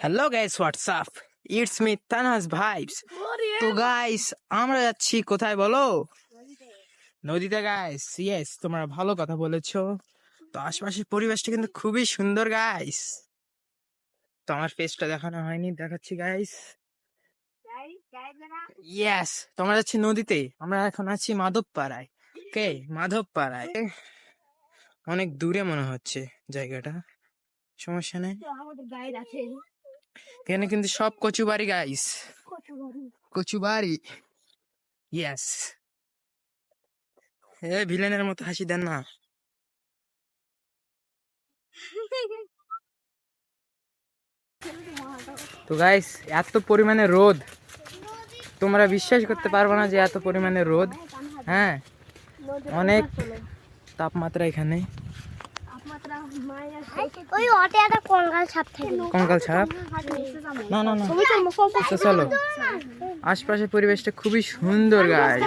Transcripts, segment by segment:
Hello guys what's up it's me Tanhas vibes তো guys আমরা যাচ্ছি কোথায় বলো? নদীতে গাইস ইয়েস তোমরা ভালো কথা বলেছ। তো আশপাশের পরিবেশটা কিন্তু খুবই সুন্দর গাইস তো আমার ফেসটা দেখানো হয়নি দেখাচ্ছি গাইস ইয়েস তোমরা যাচ্ছি নদীতে। আমরা এখন আছি মাধবপাড়ায়। কে মাধবপাড়ায়। অনেক দূরে মনে হচ্ছে জায়গাটা সমস্যা নেই? এখানে কিন্তু সব কচু বাড়ি গাইস কচু বাড়ি ইয়েস এ ভিলেনের মতো হাসি দেন না। তো গাইস এত পরিমাণে রোদ। তোমরা বিশ্বাস করতে পারব না যে এত পরিমাণে রোদ। হ্যাঁ। অনেক তাপমাত্রা এখানে? ওই অটে একটা কঙ্কাল ছাপ থেকে। কঙ্কাল ছাপ? না না না। তো চলো আশপাশের পরিবেশটা খুবই সুন্দর guys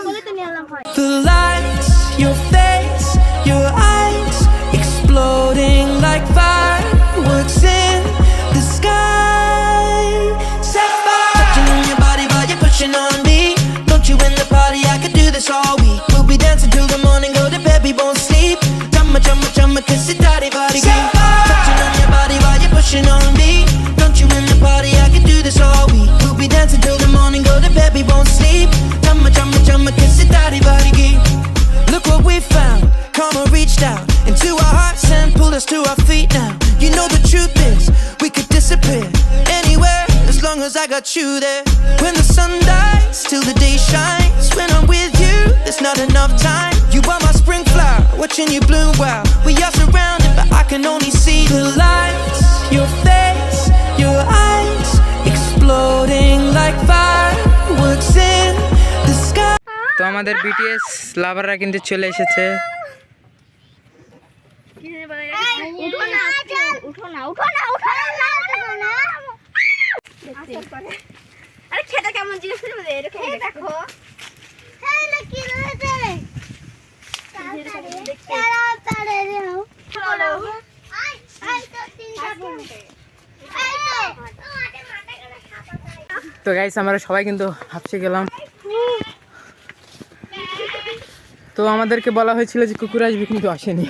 kiss it, daddy, body, Touching on your body while you're pushing on me. Don't you in the party? I could do this all week. We'll be dancing till the morning, go to bed, we won't sleep. Chumma, chumma, chumma, kiss it, daddy, body, Look what we found. Karma reached out into our hearts and pulled us to our feet now. You know the truth is, we could disappear anywhere as long as I got you there. When the sun dies, till the day shines. When I'm with you, there's not enough time. Watching you bloom. Wow, we are surrounded, but I can only see the lights. Your face, your eyes, exploding like fireworks in the sky. তো আমাদের BTS লাভাররা কিন্তু চলে এসেছে উঠো না উঠো না উঠো না আরে খেতে কেমন জিনিস তো গাইস আমরা সবাই কিন্তু হাঁপসে গেলাম। তো আমাদেরকে বলা হয়েছিল যে কুকুর আসবে, কিন্তু আসেনি।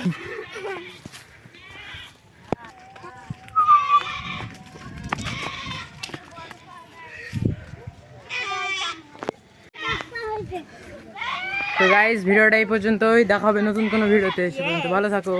তো গাইস ভিডিওটা এই পর্যন্তই। দেখা হবে নতুন কোনো ভিডিওতে। এসে পর্যন্ত ভালো থাকো।